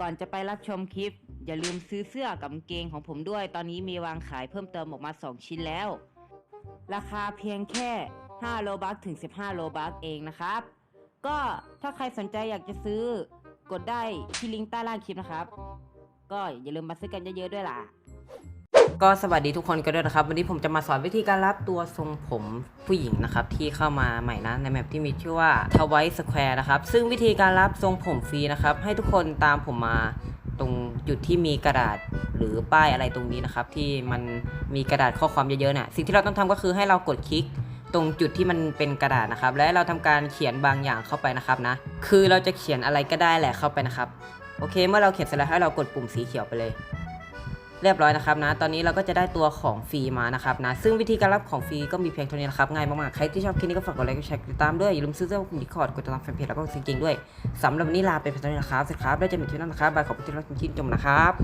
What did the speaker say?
ก่อนจะไปรับชมคลิป อย่าลืมซื้อเสื้อกับกางเกงของผมด้วย ตอนนี้มีวางขายเพิ่มเติมออกมา 2 ชิ้นแล้ว ราคาเพียงแค่ 5 โลบัคถึง 15 โลบัคเองนะครับ ก็ถ้าใครสนใจอยากจะซื้อกดได้ที่ลิงก์ใต้ล่างคลิปนะครับ ก็อย่าลืมมาซื้อกันเยอะๆด้วยล่ะ ก็สวัสดีทุกคนกันด้วยนะครับ วันนี้ผมจะมาสอนวิธีการรับตัวทรงผมผู้หญิงนะครับ ที่เข้ามาใหม่นะในแมปที่มีชื่อว่าทวายสแควร์นะครับ ซึ่งวิธีการรับทรงผมฟรีนะครับ ให้ทุกคนตามผมมาตรงจุดที่มีกระดาษหรือป้ายอะไรตรงนี้นะครับ ที่มันมีกระดาษข้อความเยอะๆเนี่ยสิ่งที่เราต้องทำก็คือให้เรากดคลิกตรงจุดที่มันเป็นกระดาษนะครับ และเราทำการเขียนบางอย่างเข้าไปนะครับนะ คือเราจะเขียนอะไรก็ได้แหละเข้าไปนะครับโอเค เมื่อเราเขียนเสร็จแล้วให้เรากดปุ่มสีเขียวไปเลย เรียบร้อยนะครับนะตอนนี้เราก็จะได้ตัวของฟรีมานะครับนะซึ่งวิธีการรับของฟรีก็มีเพียงเท่านี้นะครับง่ายมากๆใครที่ชอบคลิปนี้ก็ฝากกดไลค์กดแชร์กดติดตามด้วยอย่าลืมซื้อเสื้อกลุ่มดิคอร์ดกดติดตามแฟนเพจแล้วก็จริงๆด้วยสำหรับวันนี้ลาไปเพียงเท่านี้นะครับสวัสดีครับแล้วเจอกันใหม่ที่หน้านะครับบายขอบคุณที่รับชมที่ชมนะครับ